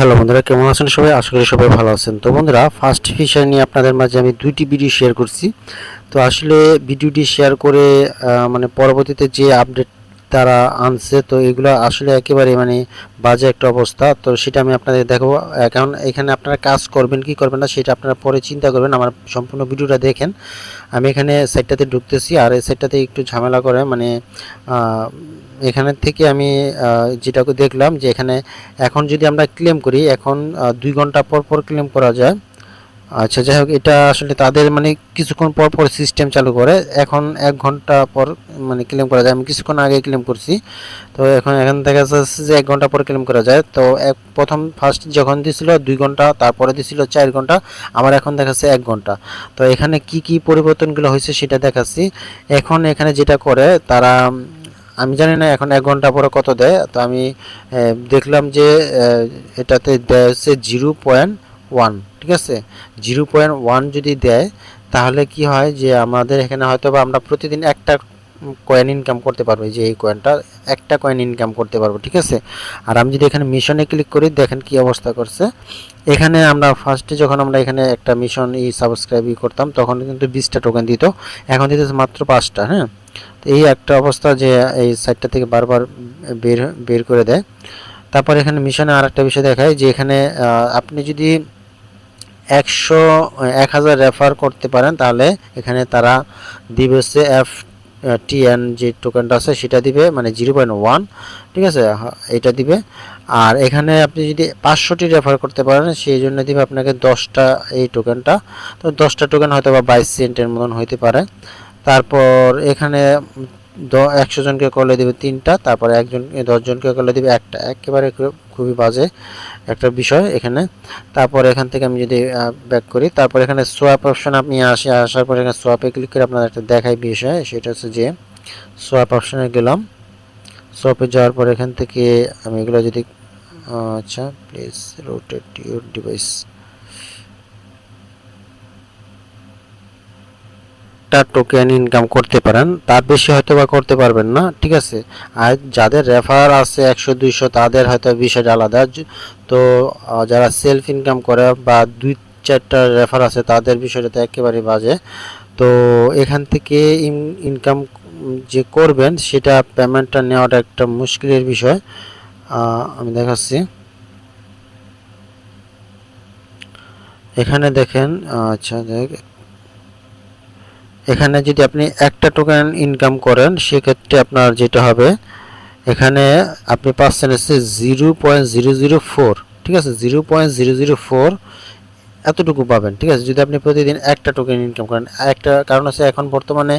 Hello বন্ধুরা, কেমন আছেন সবাই? আশা করি সবাই ভালো আছেন। তো বন্ধুরা ফার্স্ট ফিশার নিয়ে আপনাদের মাঝে আমি দুইটি ভিডিও শেয়ার করছি। তো আসলে ভিডিওটি শেয়ার করে মানে পরবর্তীতে যে আপডেট তারা আনছে, তো এগুলো আসলে একেবারে মানে বাজে একটা অবস্থা। তো সেটা আমি আপনাদের দেখাবো। কারণ এখানে আপনারা কাজ করবেন, কি করবেন না, সেটা আপনারা পরে চিন্তা করবেন। আমার সম্পূর্ণ ভিডিওটা দেখেন। আমি এখানে সাইটটাতে ঢুকতেছি, আর এই সাইটটাতে একটু ঝামেলা করে মানে আহ, এখানের থেকে আমি যেটা দেখলাম যে এখানে এখন যদি আমরা ক্লেম করি এখন দুই ঘণ্টা পর পর ক্লেম করা যায়। আচ্ছা যাই হোক এটা আসলে তাদের মানে কিছুক্ষণ পর পর সিস্টেম চালু করে। এখন এক ঘণ্টা পর মানে ক্লেম করা যায়। আমি কিছুক্ষণ আগে ক্লেম করছি। তো এখন এখান দেখা যাচ্ছে যে এক ঘণ্টা পর ক্লেম করা যায়। তো এক প্রথম ফার্স্ট যখন দিছিল দুই ঘণ্টা তারপরে দিছিল চার ঘণ্টা। আমার এখন দেখাচ্ছে এক ঘণ্টা। তো এখানে কি কি পরিবর্তনগুলো হয়েছে সেটা দেখাচ্ছি। এখন এখানে যেটা করে তারা আমি জানি না এখন এক ঘণ্টা পরে কত দেয়, তো আমি দেখলাম যে এটাতে দেয় হচ্ছে জিরো পয়েন্ট ওয়ান, ঠিক আছে? জিরো পয়েন্ট ওয়ান যদি দেয়, তাহলে কি হয় যে আমাদের এখানে হয়তো বা আমরা প্রতিদিন একটা কয়েন ইনকাম করতে পারব যে এই কয়েনটা একটা কয়েন ইনকাম করতে পারব, ঠিক আছে? আর আমি যদি এখানে মিশনে ক্লিক করি, দেখেন কি অবস্থা করছে। এখানে আমরা ফার্স্টে যখন আমরা এখানে একটা মিশন ই সাবস্ক্রাইব করতাম, তখন কিন্তু বিশটা টোকেন দিত, এখন দিতেছে মাত্র পাঁচটা হ্যাঁ? এই একটা অবস্থা যে এই সাইটটা থেকে বারবার বের বের করে দেয়। তারপর এখানে মিশনে আর একটা বিষয় দেখায় যে এখানে আপনি যদি একশো এক হাজার রেফার করতে পারেন, তাহলে এখানে তারা দিবে হচ্ছে এফ টিএন যে টোকেনটা আছে, সেটা দিবে মানে জিরো পয়েন্ট ওয়ান, ঠিক আছে? এটা দিবে। আর এখানে আপনি যদি পাঁচশোটি রেফার করতে পারেন, সেই জন্য দিবে আপনাকে দশটা এই টোকেনটা তো দশটা টোকেন হয়তো বা বাইশ সেন্টের মতন হইতে পারে। তারপর এখানে একশো জনকে করলে দিবে তিনটা, তারপরে একজন দশজনকে করলে দিবে একটা। একেবারে খুবই বাজে একটা বিষয় এখানে। তারপর এখান থেকে আমি যদি ব্যাক করি, তারপর এখানে সোয়াপ অপশন আপনি আসে, আসার পর এখানে সোয়াপে ক্লিক করে আপনার একটা দেখাই বিষয়, সেটা হচ্ছে যে সোয়াপ অপশনে গেলাম। সোয়াপে যাওয়ার পর এখান থেকে আমি এগুলো যদি আচ্ছা প্লিজ রোটেট ইউর ডিভাইস একটা টোকেন ইনকাম করতে পারেন, তার বেশি হয়তো বা করতে পারবেন না, ঠিক আছে? আর যাদের রেফার আছে একশো, দুইশো, তাদের হয়তো বিষয়টা আলাদা। তো যারা সেলফ ইনকাম করে বা দুই চারটা রেফার আছে, তাদের বিষয়টা তো একেবারে বাজে। তো, এখান থেকে ইনকাম যে করবেন, সেটা পেমেন্টটা নেওয়াটা একটা মুশকিলের বিষয়। আমি দেখাচ্ছি। এখানে দেখেন আচ্ছা দেখ এখানে যদি আপনি একটা টোকেন ইনকাম করেন, সেক্ষেত্রে আপনার যেটা হবে, এখানে আপনি পাচ্ছেন হচ্ছে zero point zero zero four ঠিক আছে? Zero point zero zero four এতটুকু পাবেন, ঠিক আছে? যদি আপনি প্রতিদিন একটা টোকেন ইনকাম করেন, একটা, কারণ আছে এখন বর্তমানে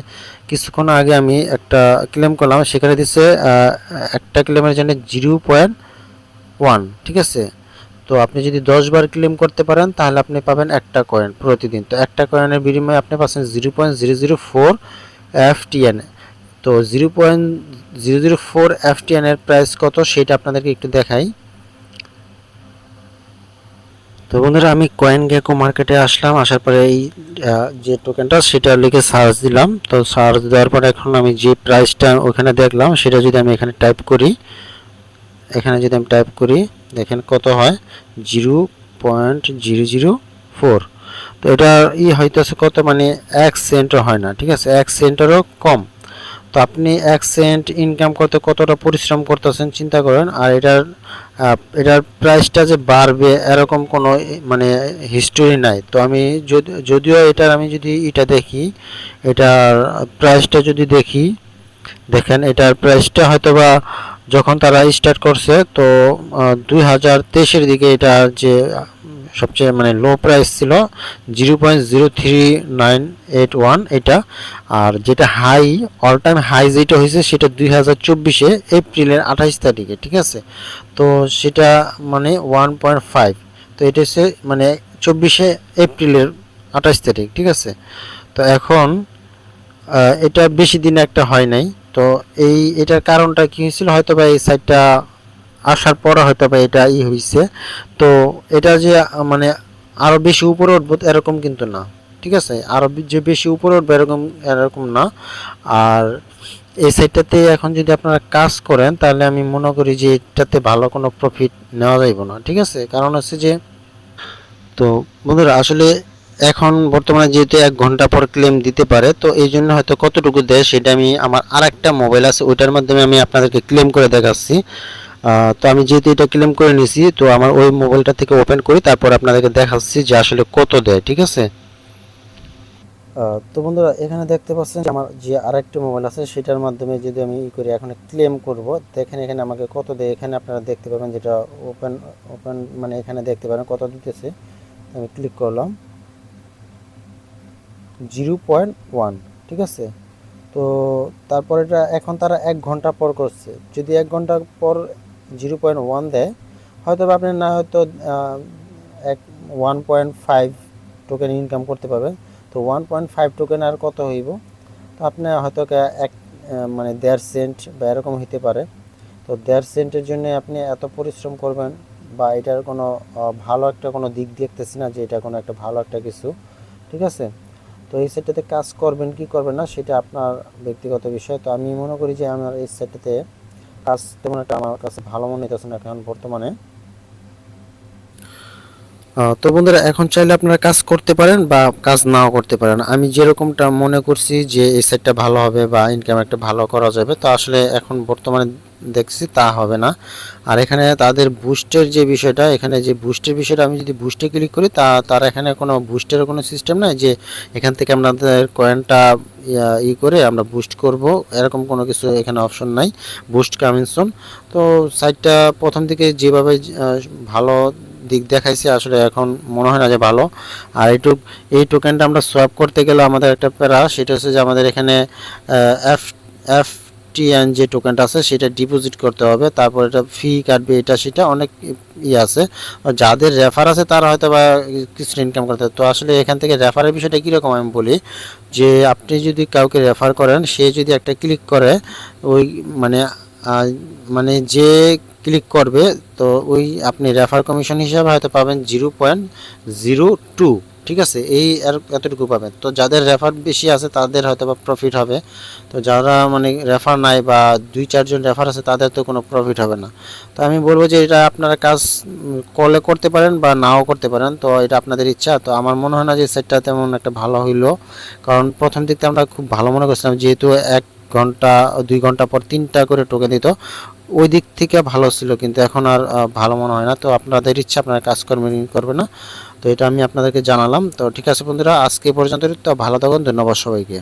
কিছুক্ষণ আগে আমি একটা ক্লেম করলাম, সেখানে দিচ্ছে একটা ক্লেমের জন্য জিরো পয়েন্ট ওয়ান ঠিক আছে? তো আপনি যদি দশ বার ক্লেম করতে পারেন, তাহলে আপনি পাবেন একটা কয়েন প্রতিদিন। তো একটা কয়েনের বিনিময়ে আপনি পাচ্ছেন zero point zero zero four F TN তো zero point zero zero four F টিএনের price কত, সেটা আপনাদেরকে একটু দেখাই। তো বন্ধুরা, আমি কয়েন গেকো মার্কেটে আসলাম, আসার পরে এই যে টোকেনটা সেটা লিখে সার্চ দিলাম। তো সার্চ দেওয়ার পরে এখন আমি যে প্রাইসটা ওখানে দেখলাম, সেটা যদি আমি এখানে টাইপ করি এখানে যদি আমি টাইপ করি, দেখেন কত হয়? Zero point zero zero four. তো এটা ই হইতেছে কত? মানে এক সেন্টও হয় না, ঠিক আছে? এক সেন্টেরও কম। তো আপনি এক সেন্ট ইনকাম করতে কতটা পরিশ্রম করতেছেন, চিন্তা করেন। আর এটার এটার প্রাইসটা যে বাড়বে, এরকম কোনো মানে হিস্টোরি নাই। তো আমি যদি, যদিও এটার আমি যদি এটা দেখি, এটার প্রাইসটা যদি দেখি, দেখেন এটার প্রাইসটা হয়তো বা যখন তারা স্টার্ট করছে, তো দুই হাজার তেইশের দিকে এটা যে, সবচেয়ে মানে লো প্রাইস ছিল zero point zero three nine eight one এটা। আর যেটা হাই অল টাইম হাই যেটা হয়েছে, সেটা দুই হাজার চব্বিশে এপ্রিলের আঠাইশ তারিখে, ঠিক আছে? তো সেটা মানে ওয়ান পয়েন্ট ফাইভ তো এটা হচ্ছে মানে চব্বিশে এপ্রিলের আঠাইশ তারিখ, ঠিক আছে? তো এখন এটা বেশি দিন একটা হয় নাই। তো এই, এটার কারণটা কি হয়েছিল? হয়তো বা এই সাইটটা আসার পরে হয়তো বা এটা ই হয়েছে তো এটা যে মানে আরও বেশি উপরে উঠবো এরকম কিন্তু না, ঠিক আছে? আরও যে বেশি উপরে উঠবে এরকম এরকম না। আর এই সাইটটাতে এখন যদি আপনারা কাজ করেন, তাহলে আমি মনে করি যে এটাতে ভালো কোনো প্রফিট নেওয়া যাইব না, ঠিক আছে? কারণ হচ্ছে যে, তো বন্ধুরা, আসলে এখন বর্তমানে যেহেতু এক ঘণ্টা পর ক্লেম দিতে পারে, তো এই জন্য হয়তো কতটুকু দেয় সেটা আমি আমার আর একটা মোবাইল আছে, ওইটার মাধ্যমে আমি আপনাদেরকে ক্লেম করে দেখাচ্ছি। তো আমি যেহেতু এটা ক্লেম করে নিয়েছি তো আমার ওই মোবাইলটা থেকে ওপেন করি, তারপর আপনাদেরকে দেখাচ্ছি যে আসলে কত দেয়, ঠিক আছে? তো বন্ধুরা, এখানে দেখতে পাচ্ছেন আমার যে আরেকটা মোবাইল আছে, সেটার মাধ্যমে যদি আমি ই করি এখন ক্লেম করব দেখেন এখানে আমাকে কত দেয়, এখানে আপনারা দেখতে পাবেন যেটা ওপেন ওপেন মানে এখানে দেখতে পাবেন কত দিতেছে। আমি ক্লিক করলাম। জিরো পয়েন্ট ওয়ান, ঠিক আছে? তো তারপর এটা এখন তারা এক ঘণ্টা পর করছে। যদি এক ঘণ্টা পর জিরো পয়েন্ট ওয়ান দেয় হয়তো আপনি না হয়তো এক one point five token income করতে পারবেন। তো ওয়ান পয়েন্ট ফাইভ টোকেন আর কত হইব? তো আপনি হয়তো এক মানে দেড় সেন্ট বা এরকম হইতে পারে। তো দেড় সেন্টের জন্য আপনি এত পরিশ্রম করবেন বা এটার কোনো ভালো একটা কোনো দিক দেখতেছি না যে এটা কোনো একটা ভালো একটা কিছু, ঠিক আছে? তো এই সেটটাতে কাজ করবেন, কি করবেন না সেটা আপনার ব্যক্তিগত বিষয়। তো আমি মনে করি যে আমার এই সেটটাতে কাজ তেমন একটা আমার কাছে ভালো মনে হইতেছে না এখন বর্তমানে। তো বন্ধুরা, এখন চাইলে আপনারা কাজ করতে পারেন বা কাজ নাও করতে পারেন। আমি যেরকমটা মনে করছি যে এই সাইটটা ভালো হবে বা ইনকাম একটা ভালো করা যাবে, তো আসলে এখন বর্তমানে দেখছি তা হবে না। আর এখানে তাদের বুস্টের যে বিষয়টা, এখানে যে বুস্টের বিষয়টা, আমি যদি বুস্টে ক্লিক করি, তা তার এখানে কোনো বুস্টের কোনো সিস্টেম নাই যে এখান থেকে আপনাদের কয়েনটা ই করে আমরা বুস্ট করব। এরকম কোনো কিছু এখানে অপশন নাই বুস্ট কামিনসন তো সাইটটা প্রথম দিকে যেভাবে ভালো দিক দেখাইছে, আসলে এখন মনে হয় না যে ভালো আর এইটুক এই টোকেনটা আমরা সোয়াপ করতে গেলে আমাদের একটা প্যারা সেটা হচ্ছে যে আমাদের এখানে এফ এফ টিএন যে টোকেনটা আছে, সেটা ডিপোজিট করতে হবে তারপর এটা ফি কাটবে, এটা সেটা অনেক ই আছে যাদের রেফার আছে, তারা হয়তো বা কিছু ইনকাম করতে। তো আসলে এখান থেকে রেফারের বিষয়টা কীরকম আমি বলি, যে আপনি যদি কাউকে রেফার করেন, সে যদি একটা ক্লিক করে, ওই মানে মানে যে ক্লিক করবে, তো ওই আপনি রেফার কমিশন হিসাবে হয়তো পাবেন জিরো পয়েন্ট জিরো টু ঠিক আছে? এই আর এতটুকু পাবেন। তো যাদের রেফার বেশি আছে, তাদের হয়তো বা প্রফিট হবে। তো যারা মানে রেফার নাই বা দুই চারজন রেফার আছে, তাদের তো কোনো প্রফিট হবে না। তো আমি বলব যে এটা আপনারা কাজ কলে করতে পারেন বা নাও করতে পারেন, তো এটা আপনাদের ইচ্ছা। তো আমার মনে হয় না যে সেটটা তেমন একটা ভালো হইল। কারণ প্রথম দিকতে আমরা খুব ভালো মনে করছিলাম, যেহেতু এক ঘণ্টা, দুই ঘণ্টা পর তিনটা করে টোকেন দিত। ওই দিক থেকে ভালো ছিল, কিন্তু এখন আর ভালো মনে হয় না। তো আপনাদের ইচ্ছা, আপনারা কাজকর্ম করবে না। তো এটা আমি আপনাদেরকে জানালাম। তো ঠিক আছে বন্ধুরা, আজকে পর্যন্ত তো ভালো থাকুন, ধন্যবাদ সবাইকে।